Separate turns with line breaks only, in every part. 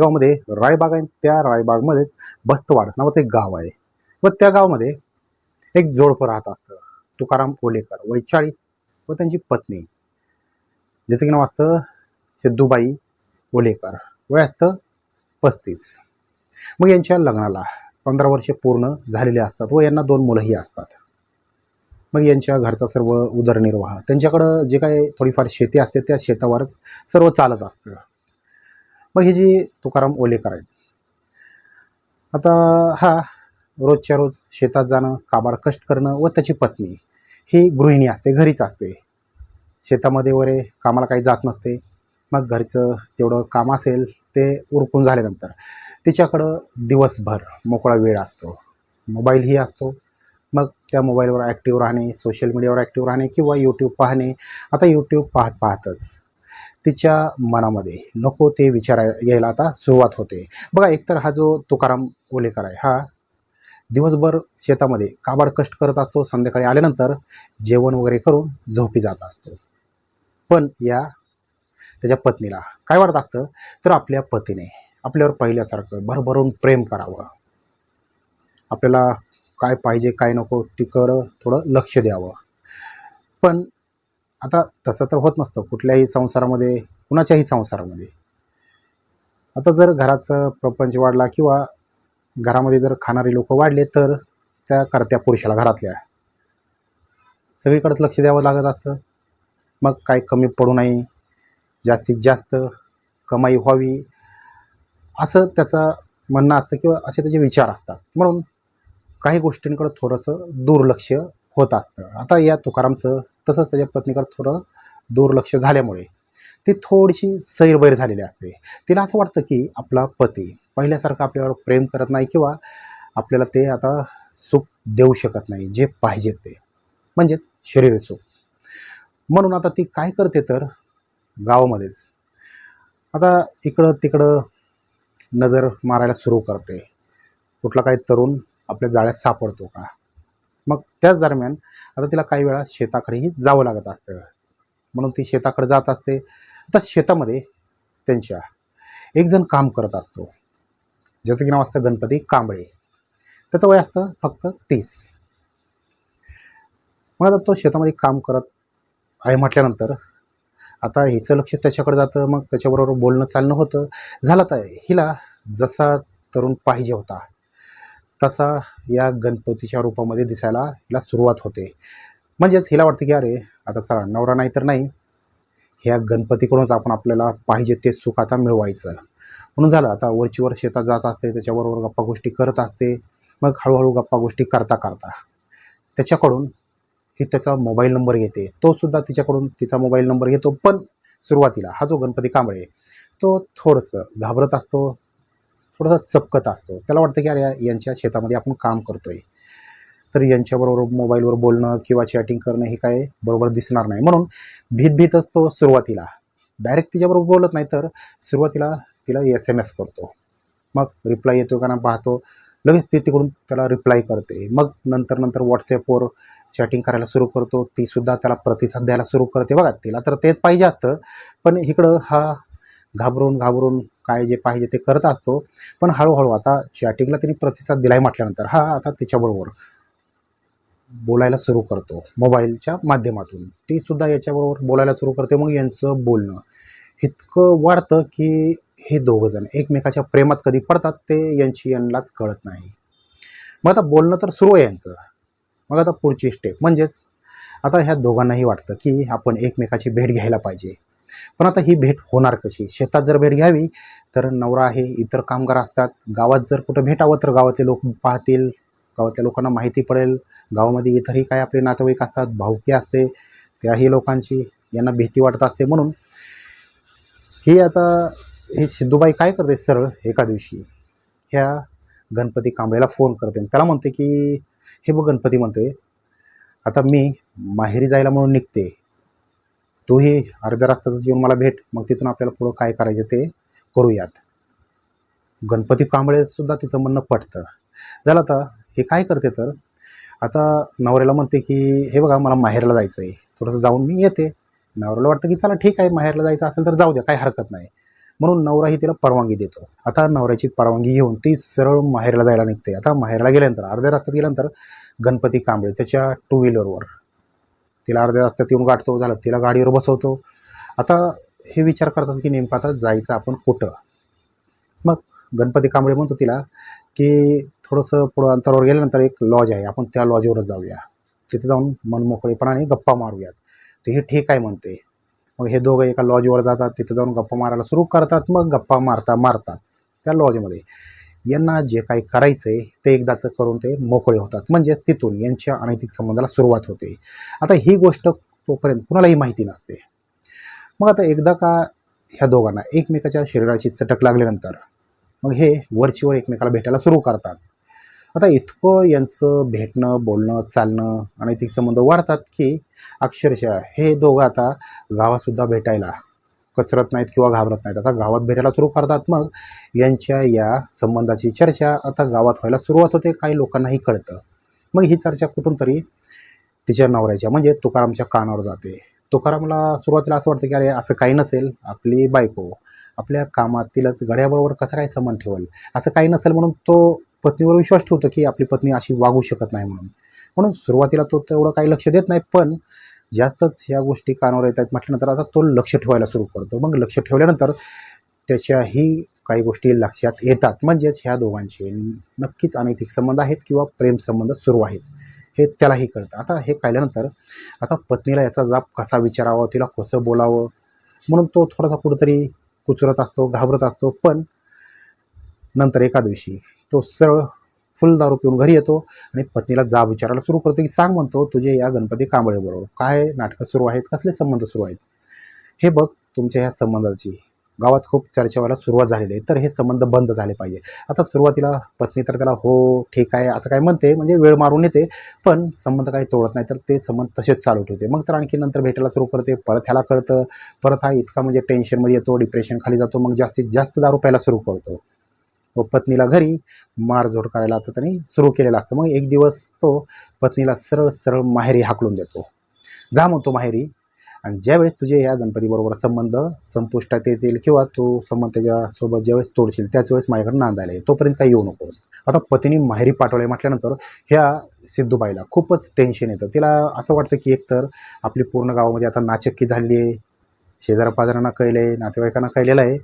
गावामध्ये रायबाग आहे. त्या रायबागमध्येच बस्तवाड नावाचं एक गाव आहे. व त्या गावामध्ये एक जोडपं राहत असतं. तुकाराम कोलेकर वय चाळीस व त्यांची पत्नी. ज्याचं की नाव असतं सिद्धूबाई ओलेकर. वय असतं पस्तीस. मग यांच्या लग्नाला पंधरा वर्षे पूर्ण झालेले असतात व यांना दोन मुलंही असतात. मग यांच्या घरचा सर्व उदरनिर्वाह त्यांच्याकडं जे काही थोडीफार शेती असते त्या शेतावरच सर्व चालत असतं. मग हे जे तुकाराम ओलेकर आहेत. आता हा रोजच्या रोज शेतात जाणं काबाड कष्ट करणं व त्याची पत्नी ही गृहिणी असते घरीच असते. शेतामध्ये वगैरे कामाला काही जात नसते. मग घरचं जेवढं काम असेल ते उरकून झाल्यानंतर तिच्याकडं दिवसभर मोकळा वेळ असतो. मोबाईलही असतो. मग त्या मोबाईलवर ॲक्टिव्ह राहणे सोशल मीडियावर ॲक्टिव्ह राहणे किंवा यूट्यूब पाहणे. आता यूट्यूब पाहत पाहतच तिच्या मनामध्ये नको ते विचार यायला आता सुरुवात होते. बघा एकतर हा जो तुकाराम ओलेकर आहे हा दिवसभर शेतामध्ये काबाड कष्ट करत असतो संध्याकाळी आल्यानंतर जेवण वगैरे करून झोपी जात असतो. पण या त्याच्या पत्नीला काय वाटत असतं? तर आपल्या पतीने आपल्यावर पहिल्यासारखं भरभरून प्रेम करावं. आपल्याला काय पाहिजे काय नको तिकडं थोडं लक्ष द्यावं. पण आता तसं तर होत नसतं. कुठल्याही संसारामध्ये कुणाच्याही संसारामध्ये. आता जर घराचं प्रपंच वाढला किंवा घरामध्ये जर खाणारे लोक वाढले तर त्या करत्या पुरुषाला घरातल्या सगळीकडेच लक्ष द्यावं लागत असतं. मग काय कमी पडू नये जास्तीत जास्त कमाई व्हावी असं त्याचं म्हणणं असतं किंवा असे त्याचे विचार असतात. म्हणून काही गोष्टींकडं थोडंसं दुर्लक्ष होत असतं. आता या तुकारामचं तसंच त्याच्या पत्नीकडं थोडं दुर्लक्ष झाल्यामुळे ती थोडीशी सैरबैर झालेली असते. तिला असं वाटतं की आपला पती पहिल्यासारखं आपल्यावर प्रेम करत नाही किंवा आपल्याला ते आता सुख देऊ शकत नाही जे पाहिजे ते. म्हणजेच शरीर सुख. म्हणून आता ती काय करते तर गावामध्येच आता इकडं तिकडं नजर मारायला सुरू करते. कुठला काही तरुण आपल्या जाळ्यात सापडतो का? मग त्याच दरम्यान आता तिला काही वेळा शेताकडेही जावं लागत असतं. म्हणून ती शेताकडे जात असते. आता शेतामध्ये त्यांच्या एकजण काम करत असतो. ज्याचं की नाव असतं गणपती कांबळे. त्याचं वय असतं फक्त तीस. मग आता तो शेतामध्ये काम करत आहे म्हटल्यानंतर आता हिचं लक्ष त्याच्याकडे जातं. मग त्याच्याबरोबर बोलणं चालणं होतं. झालं तर हिला जसा तरुण पाहिजे होता. तसा या गणपतीच्या रूपामध्ये दिसायला हिला सुरुवात होते. म्हणजेच हिला वाटतं की अरे आता चला नवरा नाही तर नाही. ह्या गणपतीकडूनच आपण आपल्याला पाहिजे ते सुख आता मिळवायचं. म्हणून झालं आता वरची वर शेतात जात असते त्याच्याबरोबर गप्पा गोष्टी करत असते मग हळूहळू गप्पा गोष्टी करता करता. त्याच्याकडून ही त्याचा मोबाईल नंबर घेते तो सुद्धा तिच्याकडून तिचा मोबाईल नंबर घेतो पण सुरुवातीला हा जो गणपती कांबळे तो थोडंसं घाबरत असतो थोडासा चपकत असतो. त्याला वाटतं की अरे यांच्या शेतामध्ये आपण काम करतोय. तर यांच्याबरोबर मोबाईलवर बोलणं किंवा चॅटिंग करणं हे काय बरोबर दिसणार नाही. म्हणून भीत तो सुरुवातीला डायरेक्ट तिच्याबरोबर बोलत नाही तर सुरुवातीला तिला एस एम एस करतो. मग रिप्लाय येतो का ना पाहतो. लगेच ती तिकडून त्याला रिप्लाय करते. मग नंतर नंतर व्हॉट्सॲपवर चॅटिंग करायला सुरू करतो. तीसुद्धा त्याला प्रतिसाद द्यायला सुरू करते. बघा तिला तर तेच पाहिजे असतं. पण इकडं हा घाबरून घाबरून काय जे पाहिजे ते करत असतो. पण हळूहळू आता चॅटिंगला त्यांनी प्रतिसाद दिलाय म्हटल्यानंतर हा आता त्याच्याबरोबर बोलायला सुरू करतो. मोबाईलच्या माध्यमातून. ती सुद्धा याच्याबरोबर बोलायला सुरू करते. मग यांचं बोलणं. इतकं वाढतं की हे दोघंजण एकमेकाच्या प्रेमात कधी पडतात ते यांची यांनाच कळत नाही. मग आता बोलणं तर सुरू आहे यांचं. मग आता पुढची स्टेप म्हणजेच आता ह्या दोघांनाही वाटतं की आपण एकमेकाची भेट घ्यायला पाहिजे. पण आता ही भेट होणार कशी? शेतात जर भेट घ्यावी तर नवरा आहे इतर कामगार असतात. गावात जर कुठं भेटावं तर गावातले लोक पाहतील. गावातल्या लोकांना माहिती पडेल. गावामध्ये इतरही काय आपले नातेवाईक असतात भाऊकी असते. त्याही लोकांची यांना भीती वाटत असते. म्हणून ही आता हे सिद्धूबाई काय करते सरळ एका दिवशी? ह्या गणपती कांबळेला फोन करते. आणि त्याला म्हणते की हे बघ गणपती म्हणते आता मी माहेरी जायला म्हणून निघते. तूही अर्ध्या रस्त्यातच येऊन मला भेट. मग तिथून आपल्याला पुढं काय करायचं ते करूयात. गणपती कांबळेसुद्धा तिचं म्हणणं पटतं. झालं आता हे काय करते तर आता नवऱ्याला म्हणते की हे बघा मला माहेरला जायचं आहे थोडंसं जाऊन मी येते. नवऱ्याला वाटतं की चला ठीक आहे माहेरला जायचं असेल तर जाऊ द्या काही हरकत नाही. म्हणून नवराही तिला परवानगी देतो. आता नवऱ्याची परवानगी घेऊन ती सरळ माहेरला जायला निघते. आता माहेरला गेल्यानंतर अर्ध्या रस्त्यात गेल्यानंतर गणपती कांबळे त्याच्या टू व्हीलरवर तिला अर्ध्या रस्त्यात येऊन गाठतो झालं तिला गाडीवर बसवतो. आता हे विचार करतात की नेमकं आता जायचं आपण कुठं? मग गणपती कांबळे म्हणतो तिला की थोडंसं पुढं अंतरावर गेल्यानंतर एक लॉज आहे आपण त्या लॉजवरच जाऊया. तिथे जाऊन मनमोकळेपणाने गप्पा मारूयात. ते हे ठीक आहे म्हणते. मग हे दोघं एका लॉजवर जातात तिथं जाऊन गप्पा मारायला सुरू करतात मग गप्पा मारता मारताच त्या लॉजमध्ये यांना जे काही करायचं आहे ते एकदाचं करून ते मोकळे होतात. म्हणजेच तिथून यांच्या अनैतिक संबंधाला सुरुवात होते. आता ही गोष्ट तोपर्यंत कुणालाही माहिती नसते. मग आता एकदा का ह्या दोघांना एकमेकाच्या शरीराची चटक लागल्यानंतर मग हे वरचीवर एकमेकाला भेटायला सुरू करतात. आता इतकं यांचं भेटणं बोलणं चालणं अनैतिक संबंध वाढतात की अक्षरशः हे दोघं आता गावातसुद्धा भेटायला कचरत नाहीत किंवा घाबरत नाहीत. आता गावात भेटायला सुरू करतात मग. यांच्या या संबंधाची चर्चा आता गावात व्हायला सुरुवात होते काही लोकांनाही कळतं. मग ही चर्चा कुठून तरी तिच्या नवऱ्याच्या म्हणजे तुकारामच्या कानावर जाते. तुकारामला सुरुवातीला असं वाटतं की अरे असं काही नसेल आपली बायको आपल्या कामातीलच गड्याबरोबर कसा काय संबंध ठेवल? असं काही नसेल म्हणून तो पत्नीवर विश्वास ठेवतो की आपली पत्नी अशी वागू शकत नाही म्हणून. म्हणून सुरुवातीला तो तेवढं काही लक्ष देत नाही पण जास्तच ह्या गोष्टी कानावर येत आहेत म्हटल्यानंतर आता तो लक्ष ठेवायला सुरू करतो. मग लक्ष ठेवल्यानंतर त्याच्याही काही गोष्टी लक्षात येतात. म्हणजेच ह्या दोघांचे नक्कीच अनैतिक संबंध आहेत किंवा प्रेमसंबंध सुरू आहेत. हे त्यालाही कळतं. आता हे कळल्यानंतर आता पत्नीला याचा जाब कसा विचारावा तिला कसं बोलावं? म्हणून तो थोडासा कुठंतरी कुचरत असतो घाबरत असतो. पण नंतर एका दिवशी तो सरळ फुल दारू पिऊन घरी येतो आणि पत्नीला जाब विचारायला सुरू करतो की सांग म्हणतो तुझे या गणपती कांबळेबरोबर काय नाटकं सुरू आहेत? कसले संबंध सुरू आहेत? हे बघ तुमच्या ह्या संबंधाची गावात खूप चर्चा व्हायला सुरुवात झालेली आहे तर हे संबंध बंद झाले पाहिजे. आता सुरुवातीला पत्नी तर त्याला हो ठीक आहे असं काय म्हणते म्हणजे वेळ मारून येते पण संबंध काही तोडत नाही तर ते संबंध तसेच चालू ठेवते. मग तर आणखी नंतर भेटायला सुरू करते परत ह्याला कळतं परत हा इतका म्हणजे टेन्शनमध्ये येतो डिप्रेशन खाली जातो मग जास्तीत जास्त दारू प्यायला सुरू करतो. व पत्नीला घरी मारझोड करायला आता त्यांनी सुरू केलेला असतं. मग एक दिवस तो पत्नीला सरळ सरळ माहेरी हाकलून देतो. जा म्हणतो माहेरी. आणि ज्यावेळेस तुझे या गणपतीबरोबर संबंध संपुष्टात येतील किंवा तू संबंध त्याच्यासोबत ज्यावेळेस तोडशील त्याच वेळेस माझ्याकडे नांदायला ये. तोपर्यंत काही येऊ नकोस. आता पतीने माहेरी पाठवले म्हटल्यानंतर ह्या सिद्धूबाईला खूपच टेन्शन येतं. तिला असं वाटतं की एकतर आपली पूर्ण गावामध्ये आता नाचक्की झाली आहे. शेजारपाजारांना कळलं आहे नातेवाईकांना कळलेलं आहे.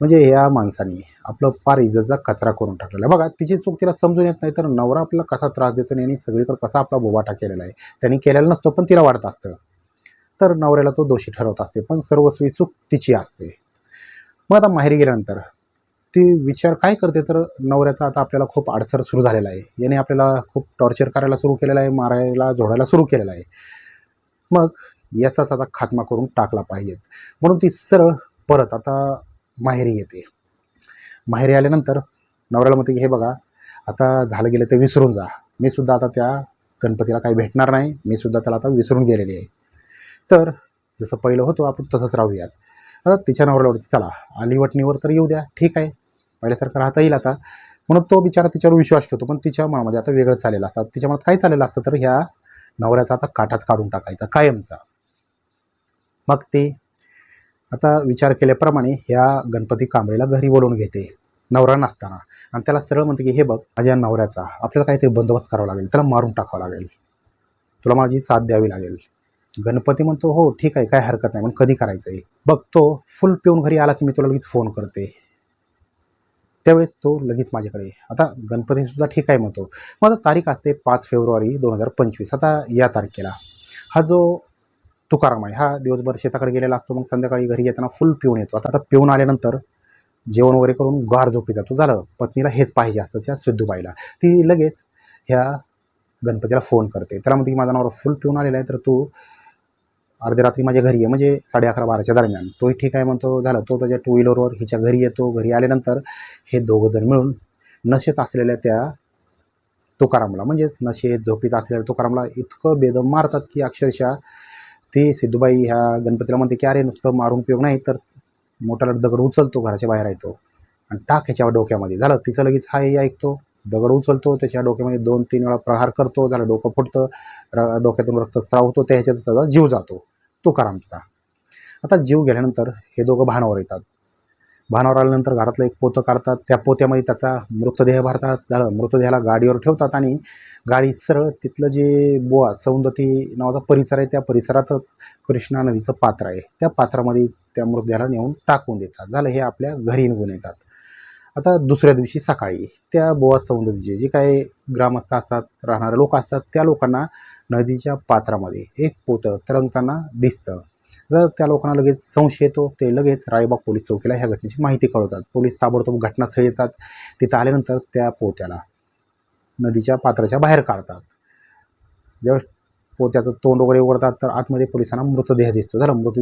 म्हणजे या माणसाने आपलं फार इज्जतचा कचरा करून टाकलेला आहे. बघा तिची चूक तिला समजून येत नाही तर नवरा आपला कसा त्रास देतो आणि यांनी सगळीकडे कसा आपला बोबाटा केलेला आहे? त्यांनी केलेला नसतो पण तिला वाटत असतं. तर नवऱ्याला तो दोषी ठरवत असते पण सर्वस्वी चूक तिची असते. मग आता माहेरी गेल्यानंतर ती विचार काय करते तर नवऱ्याचा आता आपल्याला खूप अडसर सुरू झालेला आहे. याने आपल्याला खूप टॉर्चर करायला सुरू केलेलं आहे मारायला जोडायला सुरू केलेलं आहे. मग याचाच आता खात्मा करून टाकला पाहिजेत. म्हणून ती सरळ परत आता माहेरी येते. माहेरी आल्यानंतर नवऱ्याला म्हणते की हे बघा आता झालं गेलं ते विसरून जा. मी सुद्धा आता त्या गणपतीला काही भेटणार नाही. मी सुद्धा त्याला आता विसरून गेलेली आहे. तर जसं पहिलं होतो आपण तसंच राहूयात. आता तिच्या नवऱ्याला वाटतं चला. अलिवटणीवर तर येऊ द्या. ठीक आहे. पहिल्यासारखं राहता येईल आता. म्हणून तो बिचारा तिच्यावर विश्वास ठेवतो. पण तिच्या मनामध्ये आता वेगळं चाललेलं असतं. तिच्या मनात काय चाललेलं असतं? तर ह्या नवऱ्याचा आता काटाच काढून टाकायचा. कायमचा. मग ते आता विचार केल्याप्रमाणे ह्या गणपती कांबळेला घरी बोलवून घेते. नवरा नसताना. आणि त्याला सरळ म्हणते की हे बघ माझ्या नवऱ्याचा आपल्याला काहीतरी बंदोबस्त करावा लागेल. त्याला मारून टाकावं लागेल. तुला माझी साथ द्यावी लागेल. गणपती म्हणतो हो ठीक आहे काय हरकत नाही पण कधी करायचं आहे बघ तो फुल पिऊन घरी आला की मी तुला लगेच फोन करते. त्यावेळेस तो लगेच माझ्याकडे आता गणपतीसुद्धा ठीक आहे म्हणतो. मग आता तारीख असते पाच फेब्रुवारी दोन हजार पंचवीस. आता या तारखेला. हा जो तुकाराम आहे. हा दिवसभर शेताकडे गेलेला असतो मग संध्याकाळी घरी येताना फुल पिऊन येतो. आता आता पिऊन आल्यानंतर जेवण वगैरे करून गार झोपी जातो. झालं पत्नीला हेच पाहिजे असतं त्या सिद्धूबाईला. ती लगेच ह्या गणपतीला फोन करते. त्याला म्हणते की माझा नवरा फुल पिऊन आलेला आहे तर तू अर्ध्या रात्री माझ्या घरी आहे म्हणजे साडे अकरा बाराच्या दरम्यान. तोही ठीक आहे म्हणतो. झालं तो त्याच्या टू व्हीलरवर हिच्या घरी येतो. घरी आल्यानंतर हे दोघं जण मिळून नशेत असलेल्या त्या तुकारामला म्हणजेच नशेत झोपीत असलेल्या तुकारामला इतकं बेदम मारतात की अक्षरशः ते सिद्धूबाई ह्या गणपतीला म्हणते की अरे नुसतं मारून उपयोग नाही तर मोठा दगड उचलतो घराच्या बाहेर येतो आणि टाक ह्याच्या डोक्यामध्ये. झालं तिचं लगेच हा हे ऐकतो दगड उचलतो त्याच्या डोक्यामध्ये दोन तीन वेळा प्रहार करतो झालं डोकं फुटतं र डोक्यातून रक्तस्त्राव होतो त्याच्यात त्याचा जीव जातो तुकारामचा. आता जीव गेल्यानंतर हे दोघं भानावर येतात. भानावर आल्यानंतर घरातलं एक पोतं काढतात. त्या पोत्यामध्ये त्याचा मृतदेह भरतात. झालं मृतदेहाला गाडीवर ठेवतात आणि गाडी सरळ तिथलं जे बोआ सौंदती नावाचा परिसर आहे त्या परिसरातच कृष्णा नदीचं पात्र आहे. त्या पात्रामध्ये त्या मृतदेहाला नेऊन टाकून देतात. झालं हे आपल्या घरी निघून येतात. आता दुसऱ्या दिवशी सकाळी त्या बोआ सौंदतीचे जे काही ग्रामस्थ असतात राहणारे लोक असतात त्या लोकांना नदीच्या पात्रामध्ये एक पोतं तरंगताना दिसतं. जर त्या लोकांना लगेच संशय येतो ते लगेच रायबाग पोलीस चौकीला ह्या घटनेची माहिती कळवतात. पोलीस ताबडतोब घटनास्थळी येतात. तिथं आल्यानंतर त्या पोत्याला नदीच्या पात्राच्या बाहेर काढतात. ज्यावेळेस पोत्याचं तोंड वगैरे उघडतात तर आतमध्ये पोलिसांना मृतदेह दिसतो. झालं मृतदेह